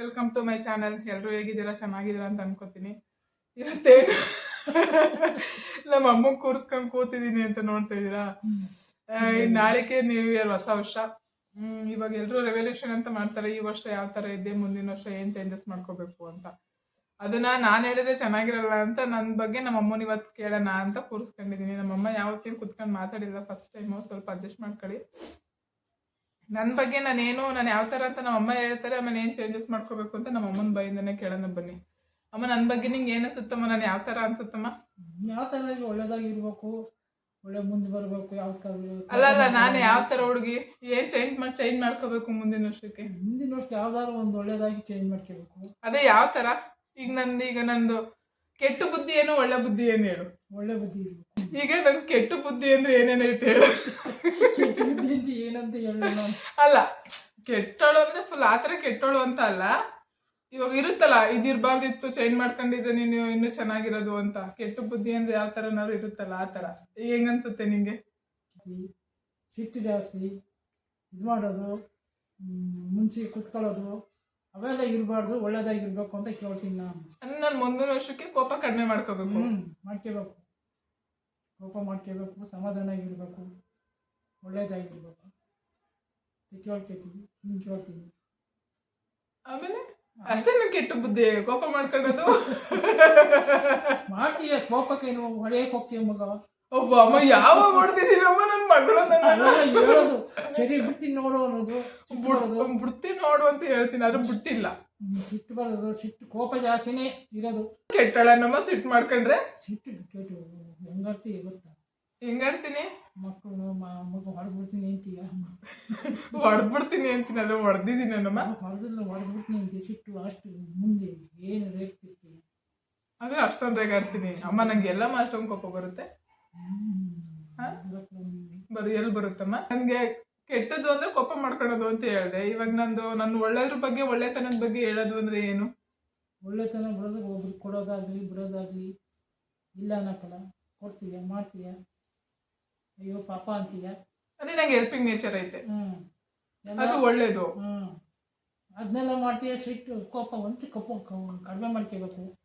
Welcome to my channel ಎಲ್ಲರೂ ಹೇಗಿದ್ದೀರಾ? ಚೆನ್ನಾಗಿದ್ದೀರಾ ಅಂತ ಅನ್ಕೋತೀನಿ. ಇವತ್ತೇನು ನಮ್ಮ ಅಮ್ಮಂಗೆ ಕೂರಿಸ್ಕೊಂಡು ಕೂತಿದ್ದೀನಿ ಅಂತ ನೋಡ್ತಾ ಇದ್ದೀರಾ? ನಾಳೆಗೆ ನ್ಯೂ ಇಯರ್ ಹೊಸ ವರ್ಷ. ಇವಾಗ ಎಲ್ಲರೂ ರೆವಲ್ಯೂಷನ್ ಅಂತ ಮಾಡ್ತಾರೆ. ಈ ವರ್ಷ ಯಾವ ಥರ ಇದೆ ಮುಂದಿನ ವರ್ಷ ಏನು ಚೇಂಜಸ್ ಮಾಡ್ಕೋಬೇಕು ಅಂತ. ಅದನ್ನ ನಾನು ಹೇಳಿದ್ರೆ ಚೆನ್ನಾಗಿರಲ್ಲ ಅಂತ ನನ್ನ ಬಗ್ಗೆ ನಮ್ಮ ಅಮ್ಮನ ಇವತ್ತು ಕೇಳೋಣ ಅಂತ ಕೂರಿಸ್ಕೊಂಡಿದ್ದೀನಿ ನಮ್ಮಮ್ಮ ಯಾವತ್ತೇನು ಕುತ್ಕೊಂಡು ಮಾತಾಡಿಲ್ಲ. ಫಸ್ಟ್ ಟೈಮು ಸ್ವಲ್ಪ ಅಡ್ಜಸ್ಟ್ ಮಾಡ್ಕೊಳ್ಳಿ. ನನ್ನ ಬಗ್ಗೆ ನಾನೇನು ನಾನು ಯಾವ ಥರ ಅಂತ ನಮ್ಮ ಅಮ್ಮ ಹೇಳ್ತಾರೆ ಆಮೇಲೆ ಏನು ಚೇಂಜಸ್ ಮಾಡ್ಕೋಬೇಕು ಅಂತ ನಮ್ಮ ಅಮ್ಮನ ಬೈಯಿಂದನೇ ಕೇಳೋಣ ಬನ್ನಿ. ಅಮ್ಮ ನನ್ನ ಬಗ್ಗೆ ನಿಂಗೆ ಏನು ಅನ್ಸುತ್ತಮ್ಮ? ನಾನು ಯಾವ ಥರ ಅನ್ಸುತ್ತಮ್ಮ? ಯಾವ ಥರ ಒಳ್ಳೇದಾಗಿರ್ಬೇಕು ಒಳ್ಳೆ ಮುಂದೆ ಬರಬೇಕು ಯಾವ ಥರ ಅಲ್ಲ ಅಲ್ಲ ನಾನು ಯಾವ ಥರ ಹುಡುಗಿ? ಏನು ಚೇಂಜ್ ಮಾಡಿ ಚೇಂಜ್ ಮಾಡ್ಕೋಬೇಕು ಮುಂದಿನ ವರ್ಷಕ್ಕೆ? ಮುಂದಿನ ವರ್ಷಕ್ಕೆ ಯಾವ್ದಾದ್ರು ಒಂದು ಒಳ್ಳೇದಾಗಿ ಚೇಂಜ್ ಮಾಡ್ಕೋಬೇಕು. ಅದೇ ಯಾವ ಥರ ಈಗ ನಂದು ಈಗ ನಂದು ಕೆಟ್ಟ ಬುದ್ಧಿ ಏನು ಒಳ್ಳೆ ಬುದ್ಧಿ ಏನು ಹೇಳು? ಒಳ್ಳೆ ಬುದ್ಧಿ ಇರ್ಬೇಕು. ಈಗ ನನ್ ಕೆಟ್ಟ ಬುದ್ಧಿ ಅಂದ್ರೆ ಏನೇನೈತೆ ಹೇಳು. ಕೆಟ್ಟ ಬುದ್ಧಿ ಅಂತ ಏನಂತ ಹೇಳೋಣ ಅಲ್ಲ ಕೆಟ್ಟೋಳು ಅಂದ್ರೆ ಫುಲ್ ಆತರ ಕೆಟ್ಟೋಳು ಅಂತ ಅಲ್ಲ. ಇವಾಗ ಇರುತ್ತಲ್ಲ ಇದಿರ್ಬಾರ್ದಿತ್ತು ಚೇಂಜ್ ಮಾಡ್ಕೊಂಡಿದ್ರೆ ನೀನು ಇನ್ನೂ ಚೆನ್ನಾಗಿರೋದು ಅಂತ. ಕೆಟ್ಟ ಬುದ್ಧಿ ಅಂದ್ರೆ ಯಾವ ಥರನಾದ್ರು ಇರುತ್ತಲ್ಲ ಆ ಈಗ ಹೆಂಗನ್ಸುತ್ತೆ ನಿಂಗೆ? ಸಿಟ್ಟು ಜಾಸ್ತಿ ಇದು ಮಾಡೋದು ಮುಂಚೆ ಕುತ್ಕೊಳ್ಳೋದು ಅವೆಲ್ಲ ಇರಬಾರ್ದು ಒಳ್ಳೇದಾಗಿರ್ಬೇಕು ಅಂತ ಕೇಳ್ತೀನಿ ನಾನು. ನಾನು ಮುಂದಿನ ವರ್ಷಕ್ಕೆ ಕೋಪ ಕಡಿಮೆ ಮಾಡ್ಕೋಬೇಕು. ಮಾಡ್ಕೋಬೇಕು. ಕೋಪ ಮಾಡ್ಕೋಬೇಕು ಸಮಾಧಾನ ಒಳ್ಳೇದಾಗಿರ್ಬೇಕು. ಅಂತ ಕೇಳ್ಕೊತೀವಿ ಹಿಂಗೆ ಕೇಳ್ತೀವಿ. ಆಮೇಲೆ? ಅಷ್ಟೇ ನಂಗೆ ಕೆಟ್ಟ ಬುದ್ಧಿ ಕೋಪ ಮಾಡ್ಕೊಳ್ಳೋದು ಮಾಡ್ತೀಯ ಕೋಪಕ್ಕೆ ಏನು ಹೊಡೆಯಕ್ಕೆ ಹೋಗ್ತೀಯ ಮಗ? ಒಬ್ಬ ಅಮ್ಮ ಯಾವಾಗ ಹೊಡ್ದಿದ್ದೀನಮ್ಮ ನನ್ನ? ಮಗಳು ಹೇಳೋದು ಸರಿ ಬಿಡ್ತೀನಿ ನೋಡು ಅನ್ನೋದು ಬಿಡೋದು ಬಿಡ್ತೀನಿ ಬಿಡ್ತಿ ನೋಡು ಅಂತ ಹೇಳ್ತೀನಿ ಆದ್ರೆ ಬಿಟ್ಟಿಲ್ಲ. ಸಿಟ್ಟು ಬರೋದು ಸಿಟ್ಟು ಕೋಪ ಜಾಸ್ತಿನೇ ಇರೋದು. ಕೆಟ್ಟಳನ್ನಮ್ಮ ಸಿಟ್ಟು ಮಾಡ್ಕೊಂಡ್ರೆ? ಸಿಟ್ಟು ಕೆಟ್ಟು ಹೆಂಗಾಡ್ತಿ ಗೊತ್ತಾ? ಹೆಂಗಾಡ್ತೀನಿ? ಮಕ್ಕಳು ಮಗ ಹೊಡೆದ್ಬಿಡ್ತೀನಿ ಅಂತೀಯ? ಹೊಡೆದ್ಬಿಡ್ತೀನಿ ಅಂತೀನಿ ಅಲ್ಲ ಹೊಡೆದಿದ್ದೀನಿ ನಮ್ಮ ಹೊಡೆದಿಲ್ಲ ಹೊಡೆದ್ಬಿಡ್ತೀನಿ ಅಂತೀಯ? ಸಿಟ್ಟು ಅಷ್ಟು ಮುಂದೆ ಏನು ರೇಗ್ತಿರ್ತೀನಿ ಅದೇ ಅಷ್ಟೊಂದು ರೇಗಾಡ್ತೀನಿ. ಅಮ್ಮ ನಂಗೆ ಎಲ್ಲ ಅಷ್ಟೊಂದು ಕೋಪ ಬರುತ್ತೆ? ಬರೀ ಎಲ್ಲಿ ಬರುತ್ತಮ್ಮ? ನನಗೆ ಕೆಟ್ಟದ್ದು ಅಂದ್ರೆ ಕೋಪ ಮಾಡ್ಕೊಳ್ಳೋದು ಅಂತ ಹೇಳ್ದೆ. ಇವಾಗ ನಂದು ನನ್ನ ಒಳ್ಳೆದ್ರ ಬಗ್ಗೆ ಒಳ್ಳೆತನದ ಬಗ್ಗೆ ಹೇಳೋದು ಅಂದ್ರೆ ಏನು? ಒಳ್ಳೆತನ ಬರೋದು ಒಬ್ರು ಕೊಡೋದಾಗ್ಲಿ ಬಿಡೋದಾಗ್ಲಿ. ಇಲ್ಲ ಅನ್ನಕ್ಕಲ್ಲ. ಕೊಡ್ತೀಯ? ಮಾಡ್ತೀಯ? ಅಯ್ಯೋ ಪಾಪ ಅಂತೀಯ? ಅದೇ ನಂಗೆ ಹೆಲ್ಪಿಂಗ್ ನೇಚರ್ ಐತೆ. ಹ್ಮ್. ಅದು ಒಳ್ಳೇದು. ಹ್ಮ್. ಅದನ್ನೆಲ್ಲ ಮಾಡ್ತೀಯ? ಸಿಟ್ಟು ಕೋಪ ಒಂದು ಕೋಪ ಕಡಿಮೆ ಮಾಡ್ಕೋಬೇಕು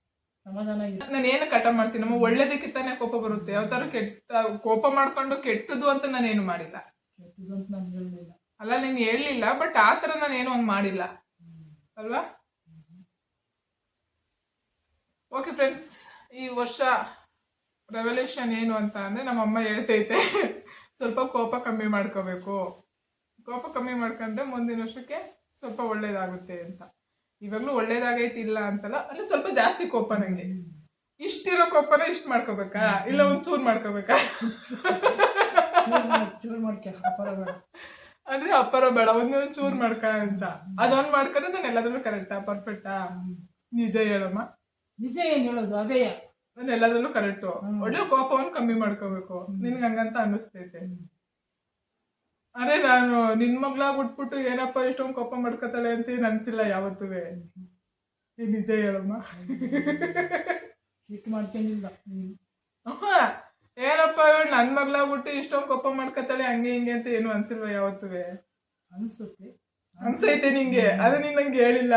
ಸಮಾಧಾನ. ನಾನು ಏನು ಕಟ ಮಾಡ್ತೀನಿ? ನಮ್ಮ ಒಳ್ಳೇದಕ್ಕೆ ತಾನೇ ಕೋಪ ಬರುತ್ತೆ. ಯಾವ ಥರ ಕೆಟ್ಟ ಕೋಪ ಮಾಡ್ಕೊಂಡು ಕೆಟ್ಟದು ಅಂತ ನಾನೇನು ಮಾಡಿಲ್ಲ. ನಾನು ಹೇಳಲಿಲ್ಲ ಅಲ್ಲ, ನೀನು ಹೇಳಲಿಲ್ಲ ಬಟ್ ಆ ಥರ ನಾನೇನು ಹಂಗೆ ಮಾಡಿಲ್ಲ. ಅಲ್ವಾ? ಓಕೆ ಫ್ರೆಂಡ್ಸ್ ಈ ವರ್ಷ ರೆವಲ್ಯೂಷನ್ ಏನು ಅಂತ ಅಂದರೆ ನಮ್ಮ ಅಮ್ಮ ಹೇಳ್ತೈತೆ, ಸ್ವಲ್ಪ ಕೋಪ ಕಮ್ಮಿ ಮಾಡ್ಕೋಬೇಕು. ಕೋಪ ಕಮ್ಮಿ ಮಾಡ್ಕೊಂಡ್ರೆ ಮುಂದಿನ ವರ್ಷಕ್ಕೆ ಸ್ವಲ್ಪ ಒಳ್ಳೇದಾಗುತ್ತೆ ಅಂತ. ಇವಾಗಲೂ ಒಳ್ಳೇದಾಗೈತಿ ಇಲ್ಲ ಅಂತಲ್ಲ, ಅಲ್ಲಿ ಸ್ವಲ್ಪ ಜಾಸ್ತಿ ಕೋಪ ನನಗೆ ಇಷ್ಟಿರೋ ಕೋಪನ ಇಷ್ಟು ಮಾಡ್ಕೋಬೇಕಾ? ಇಲ್ಲ ಒಂಚೂರು ಮಾಡ್ಕೋಬೇಕಾ? ಚೂರು ಮಾಡ್- ಚೂರು ಮಾಡ್ಕೆ ಅಪಾರ ಬೇಡ. ಅಂದ್ರೆ ಅಪ್ಪರ ಬೇಡ ಒಂದು ಚೂರ್ ಮಾಡ್ಕ ಅಂತ. ಅದೊಂದ್ ಮಾಡ್ಕೊಂಡ್ರೆ ನಾನು ಎಲ್ಲಾದ್ರಲ್ಲೂ ಕರೆಕ್ಟಾ ಪರ್ಫೆಕ್ಟಾ ನಿಜ ಹೇಳಮ್ಮ. ನಿಜ ಏನು ಹೇಳೋದು? ಅದೇ. ನಾನು ಎಲ್ಲಾದ್ರಲ್ಲೂ ಕರೆಕ್ಟು. ಒಳ್ಳೆ ಕೋಪವನ್ನು ಕಮ್ಮಿ ಮಾಡ್ಕೋಬೇಕು. ನಿನ್ಗೆ ಹಂಗಂತ ಅನಿಸ್ತೈತೆ ಅರೆ ನಾನು ನಿನ್ ಮಗ್ಳಾಗ ಬಿಟ್ಬಿಟ್ಟು ಏನಪ್ಪ ಇಷ್ಟೊಂದು ಕೋಪ ಮಾಡ್ಕೋತಾಳೆ ಅಂತ ಏನ್ ಅನ್ಸಿಲ್ಲ ಯಾವತ್ತೂ. ನಿಜ ಹೇಳಮ್ಮ. ಮಾಡ್ಕೊಂಡಿಲ್ಲ. ಹ್ಮ್. ಏನಪ್ಪ ಇವಳು ನನ್ನ ಮಗ್ಳಾಗ್ಬಿಟ್ಟು ಇಷ್ಟೊಂದು ಕೋಪ ಮಾಡ್ಕೊತಾಳೆ ಹಂಗೆ ಹಿಂಗೆ ಅಂತ ಏನು ಅನ್ಸಿಲ್ವಾ ಯಾವತ್ತೂ ಅನ್ಸುತ್ತೆ. ಅನ್ಸೈತೆ ನಿಂಗೆ? ಅದು ನೀನ್ ನಂಗೆ ಹೇಳಿಲ್ಲ.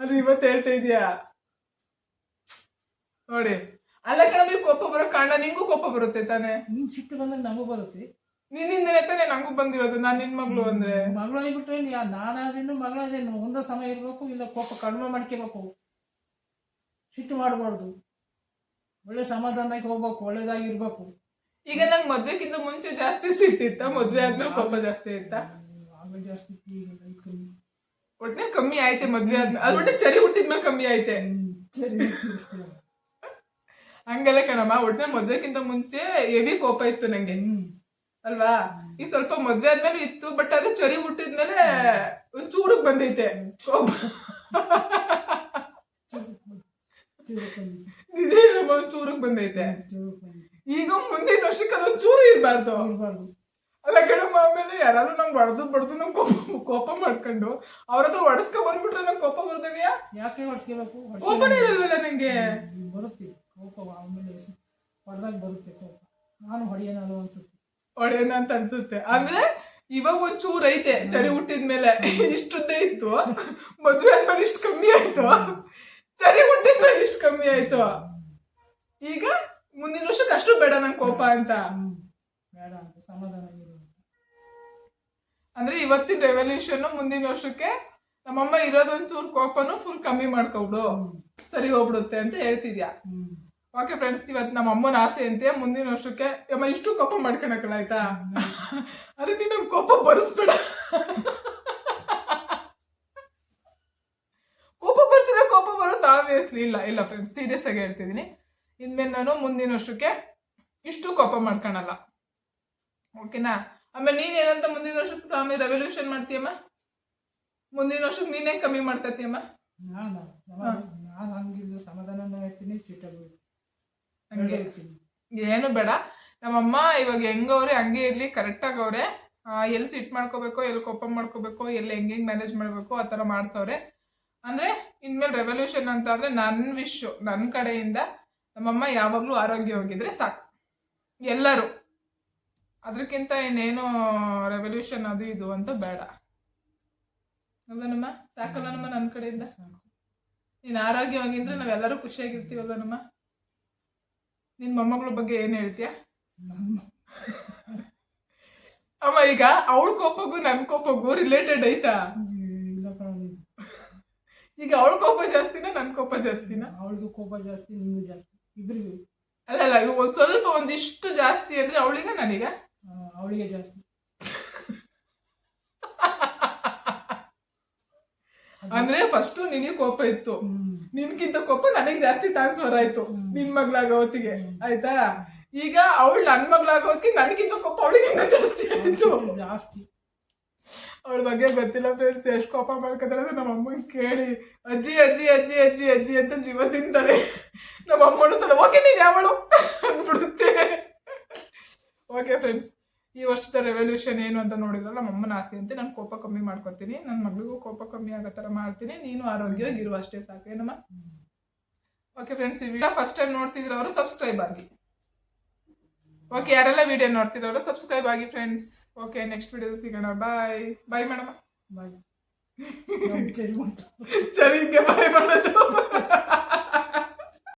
ಅದು ಇವತ್ತು ಹೇಳ್ತಾ ಇದೀಯಾ? ನೋಡಿ. ಅಲ್ಲ ಕಣಮಿ ಕೋಪ ಬರೋ ಕಾರಣ ನಿಂಗೂ ಕೋಪ ಬರುತ್ತೆ ತಾನೆ? ನಿನ್ ಸಿಟ್ಟು ಬಂದಾಗ ನಮಗೂ ಬರುತ್ತೆ. ನಿನ್ನಿಂದನೇ ತಾನೆ ನಂಗೂ ಬಂದಿರೋದು ನಾನು ನಿನ್ ಮಗಳು ಅಂದ್ರೆ? ಮಗಳಾಗಿಬಿಟ್ರೆ ನಾನಾದ್ರೂ ಮಗಳಾದ್ರೆ ಒಂದೇ ಸಮಯ ಇರಬೇಕು ಇಲ್ಲ ಕೋಪ ಕಡಿಮೆ ಮಾಡ್ಕೋಬೇಕು. ಸಿಟ್ಟು ಮಾಡಬಾರ್ದು. ಒಳ್ಳೆ ಸಮಾಧಾನಕ್ಕೆ ಹೋಗ್ಬೇಕು ಒಳ್ಳೇದಾಗಿರ್ಬೇಕು. ಈಗ ನಂಗೆ ಮದ್ವೆಗಿಂತ ಮುಂಚೆ ಜಾಸ್ತಿ ಸಿಟ್ಟಿತ್ತ ಮದ್ವೆ ಆದ್ಮೇಲೆ ಕೋಪ ಜಾಸ್ತಿ ಇತ್ತ? ಆಗ ಜಾಸ್ತಿ ಈಗ ಲೈಟ್ ಕಮ್ಮಿ. ಒಟ್ನೆ ಕಮ್ಮಿ ಆಯ್ತೆ ಮದ್ವೆ ಆದ್ಮೇಲೆ ಅದ್ ಒಟ್ಟೆ ಚರಿ ಹುಟ್ಟಿದ್ಮೇಲೆ ಕಮ್ಮಿ ಆಯ್ತೆ. ಹ್ಮ್, ಸರಿ ತಿಳಿಸ್ತೀವಿ ಹಂಗಲ್ಲ ಕಣಮ್ಮ ಒಟ್ಟಿನ ಮದ್ವೆಗಿಂತ ಮುಂಚೆ ಹೆವಿ ಕೋಪ ಇತ್ತು ನಂಗೆ. ಹ್ಮ್. ಅಲ್ವಾ? ಈಗ ಸ್ವಲ್ಪ ಮದ್ವೆ ಆದ್ಮೇಲೆ ಇತ್ತು ಬಟ್ ಅದೇ ಚರಿ ಹುಟ್ಟಿದ್ಮೇಲೆ ಒಂದ್ ಚೂರಿಗೆ ಬಂದೈತೆ. ಕೋಪ ತಿಳ್ಕೊಂಡು ಚೂರಿಗೆ ಬಂದೈತೆ. ಈಗ ಮುಂದಿನ ವರ್ಷಕ್ಕೆ ಅದೊಂದ್ ಚೂರು ಇರ್ಬಾರ್ದು. ಅಲ್ಲ ಕಣಮ್ಮ ಆಮೇಲೆ ಯಾರಾದ್ರೂ ನಂಗೆ ಹೊಡೆದು ಬಡ್ದು ನಂಗೆ ಕೋಪ ಕೋಪ ಮಾಡ್ಕೊಂಡು ಅವ್ರ ಹತ್ರ ಹೊಡೆಸ್ಕೊ ಬಂದ್ಬಿಟ್ರೆ ನಂಗೆ ಕೋಪ ಬರ್ತವ್ಯಾ ಯಾಕೆ ಹೊಡ್ಸ್ಕೋಬೇಕು? ಕೋಪನೇ ಇರಲ್ವಲ್ಲ ನಂಗೆ. ಬರುತ್ತೆ. ಕೋಪ ಆಮೇಲೆ ಹೊಡೆದಾಗ ಬರುತ್ತೆ ಕೋಪ. ನಾನು ಹೊಡೆಯೋಣ ಅನ್ಸುತ್ತೆ. ಹೊಡೆಯೋಣ ಅಂತ ಅನ್ಸುತ್ತೆ. ಅಂದ್ರೆ ಇವಾಗ ಒಂಚೂರು ಐತೆ ಚಳಿ ಹುಟ್ಟಿದ್ಮೇಲೆ. ಇಷ್ಟುದ್ದೇ ಇತ್ತು. ಮದ್ವೆ ಆದ್ಮೇಲೆ ಇಷ್ಟು ಕಮ್ಮಿ ಆಯ್ತು. ಚಳಿ ಹುಟ್ಟಿದ್ಮೇಲೆ ಇಷ್ಟು ಕಮ್ಮಿ ಆಯ್ತು. ಈಗ ಮುಂದಿನ ವರ್ಷಕ್ಕೆ ಅಷ್ಟು ಬೇಡ ನಂಗೆ ಕೋಪ ಅಂತ. ಬೇಡ ಅಂತ ಸಮಾಧಾನ ಇರು ಅಂತ. ಅಂದ್ರೆ ಇವತ್ತಿನ ರೆವಲ್ಯೂಷನ್ ಮುಂದಿನ ವರ್ಷಕ್ಕೆ ನಮ್ಮಮ್ಮ ಇರೋದೊಂಚೂರು ಕೋಪನು ಫುಲ್ ಕಮ್ಮಿ ಮಾಡ್ಕೊಬಿಡು. ಸರಿ ಹೋಗ್ಬಿಡುತ್ತೆ ಅಂತ ಹೇಳ್ತಿದ್ಯಾ? ಹ್ಮ್. ಓಕೆ ಫ್ರೆಂಡ್ಸ್ ಇವತ್ತು ನಮ್ಮ ಅಮ್ಮನ ಆಸೆ ಅಂತೆ ಮುಂದಿನ ವರ್ಷಕ್ಕೆ ಅಮ್ಮ ಇಷ್ಟು ಕೋಪ ಮಾಡ್ಕೊಳಕಲ್ಲ ಆಯ್ತಾ? ಅರೆ ನೀನು ನಮ್ ಕೋಪ ಬರ್ಸ್ಬೇಡ. ಕೋಪ ಬರ್ಸಿದ್ರೆ ಕೋಪ ಬರುತ್ತೆ ಆಬ್ವಿಯಸ್ಲಿ ಇಲ್ಲ. ಇಲ್ಲ ಫ್ರೆಂಡ್ಸ್ ಸೀರಿಯಸ್ ಆಗಿ ಹೇಳ್ತಿದ್ದೀನಿ. ಇನ್ಮೇಲೆ ನಾನು ಮುಂದಿನ ವರ್ಷಕ್ಕೆ ಇಷ್ಟು ಕೋಪ ಮಾಡ್ಕೊಳಲ್ಲ ಓಕೆನಾ? ಆಮೇಲೆ ನೀನ್ ಏನಂತ ಮುಂದಿನ ವರ್ಷಕ್ಕೆ ಆಮೇಲೆ ರೆವಲ್ಯೂಷನ್ ಮಾಡ್ತೀಯಮ್ಮ? ಮುಂದಿನ ವರ್ಷಕ್ಕೆ ನೀನೇ ಕಮ್ಮಿ ಮಾಡ್ಕತ್ತೀಯಮ್ಮ? ನಾನು? ಹಂಗಿಲ್ಲ ಸಮಾಧಾನ ಇರ್ತೀನಿ ಹಂಗೆ. ಇರ್ತೀನಿ ಏನು ಬೇಡ. ನಮ್ಮಮ್ಮ ಇವಾಗ ಹೆಂಗವ್ರೆ ಹಂಗೆ ಇರ್ಲಿ ಕರೆಕ್ಟಾಗಿ ಅವ್ರೆ. ಎಲ್ಲಿ ಸಿಟ್ ಮಾಡ್ಕೋಬೇಕು ಎಲ್ಲಿ ಕೋಪ ಮಾಡ್ಕೋಬೇಕು ಎಲ್ಲಿ ಹೆಂಗೆ ಹೆಂಗೆ ಮ್ಯಾನೇಜ್ ಮಾಡಬೇಕು ಆ ಥರ ಮಾಡ್ತವ್ರೆ. ಅಂದರೆ ಇನ್ಮೇಲೆ ರೆವಲ್ಯೂಷನ್ ಅಂತ ಅಂದರೆ ನನ್ನ ವಿಶ್ ನನ್ನ ಕಡೆಯಿಂದ ನಮ್ಮಮ್ಮ ಯಾವಾಗಲೂ ಆರೋಗ್ಯವಾಗಿದ್ರೆ ಸಾಕು. ಎಲ್ಲರೂ. ಅದಕ್ಕಿಂತ ಇನ್ನೇನೋ ರೆವಲ್ಯೂಷನ್ ಅದು ಇದು ಅಂತ ಬೇಡ. ಅಲ್ವನಮ್ಮ ಸಾಕಲ್ಲ ನಮ್ಮ ನನ್ನ ಕಡೆಯಿಂದ. ನೀನು ಆರೋಗ್ಯವಾಗಿದ್ರೆ ನಾವೆಲ್ಲರೂ ಖುಷಿಯಾಗಿರ್ತೀವಲ್ಲ ನಮ್ಮ? ನಿನ್ನ ಮೊಮ್ಮಗಳ ಬಗ್ಗೆ ಏನು ಹೇಳ್ತೀಯ? ಅಮ್ಮ ಈಗ ಅವಳ ಕೋಪಗೂ ನನ್ನ ಕೋಪಗೂ ರಿಲೇಟೆಡ್ ಐತಾ? ಈಗ ಅವಳ ಕೋಪ ಜಾಸ್ತಿನಾ ನನ್ನ ಕೋಪ ಜಾಸ್ತಿನಾ? ಅವಳಿಗೂ ಕೋಪ ಜಾಸ್ತಿ ನಿಮಗೂ ಜಾಸ್ತಿ. ಇಬ್ರಿಗೂ. ಅಲ್ಲ ಅಲ್ಲ ಒಂದು ಒಂದ್ ಸ್ವಲ್ಪ ಒಂದಿಷ್ಟು ಜಾಸ್ತಿ ಅಂದ್ರೆ ಅವಳಿಗೆ ನನಗೆ? ಅವಳಿಗೆ ಜಾಸ್ತಿ. ಅಂದ್ರೆ ಫಸ್ಟ್ ನಿನಗೆ ಕೋಪ ಇತ್ತು. ನಿನ್ಗಿಂತ ಕೋಪ ನನಗೆ ಜಾಸ್ತಿ ಟ್ರಾನ್ಸ್ಫರ್ ಆಯ್ತು. ನಿನ್ ಮಗ್ಳಾಗ ಹೊತ್ತಿಗೆ. ಆಯ್ತಾ? ಈಗ ಅವಳು ನನ್ ಮಗ್ಳಾಗೋತ್ತಿಗೆ ನನಗಿಂತ ಕೋಪ ಅವಳಿಗಿಂತ ಜಾಸ್ತಿ ಆಯ್ತು. ಜಾಸ್ತಿ. ಅವಳ ಬಗ್ಗೆ ಗೊತ್ತಿಲ್ಲ ಫ್ರೆಂಡ್ಸ್ ಎಷ್ಟು ಕೋಪ ಮಾಡ್ಕೊತಾಳೆ ಅಂದ್ರೆ ನಮ್ಮ ಅಮ್ಮನ್ ಕೇಳಿ, ಅಜ್ಜಿ ಅಜ್ಜಿ ಅಜ್ಜಿ ಅಜ್ಜಿ ಅಜ್ಜಿ ಅಂತ ಜೀವ ತಿಂತಾಳೆ. ನಮ್ಮ ಅಮ್ಮನು ಸಲ, ಓಕೆ, ನೀನು ಯಾವಳು? ಅಂದ್ಬಿಡುತ್ತೆ. ಓಕೆ ಫ್ರೆಂಡ್ಸ್ ಈ ವರ್ಷದ ರೆವಲ್ಯೂಷನ್ ಏನು ಅಂತ ನೋಡಿದ್ರಲ್ಲ, ನಮ್ಮ ಅಮ್ಮನ ಆಸೆ ಅಂತ, ನಾನು ಕೋಪ ಕಮ್ಮಿ ಮಾಡ್ಕೊತೀನಿ ನನ್ನ ಮಗಳಿಗೂ ಕೋಪ ಕಮ್ಮಿ ಆಗೋ ಥರ ಮಾಡ್ತೀನಿ, ನೀನು ಆರೋಗ್ಯವಾಗಿರುವ ಅಷ್ಟೇ ಸಾಕೇನಮ್ಮ ಏನಮ್ಮ? ಓಕೆ ಫ್ರೆಂಡ್ಸ್ ಈ ವಿಡಿಯೋ ಫಸ್ಟ್ ಟೈಮ್ ನೋಡ್ತಿದ್ರೆ ಅವರು ಸಬ್ಸ್ಕ್ರೈಬ್ ಆಗಿ. ಓಕೆ ಯಾರೆಲ್ಲ ವಿಡಿಯೋ ನೋಡ್ತಿರೋರು ಸಬ್ಸ್ಕ್ರೈಬ್ ಆಗಿ ಫ್ರೆಂಡ್ಸ್ ಓಕೆ ನೆಕ್ಸ್ಟ್ ವಿಡಿಯೋ ಸಿಗೋಣ ಬಾಯ್ ಬಾಯ್ ಮೇಡಮ್ ಬಾಯ್ ಚರಿ ಬಾಯ್ ಮಾಡೋದು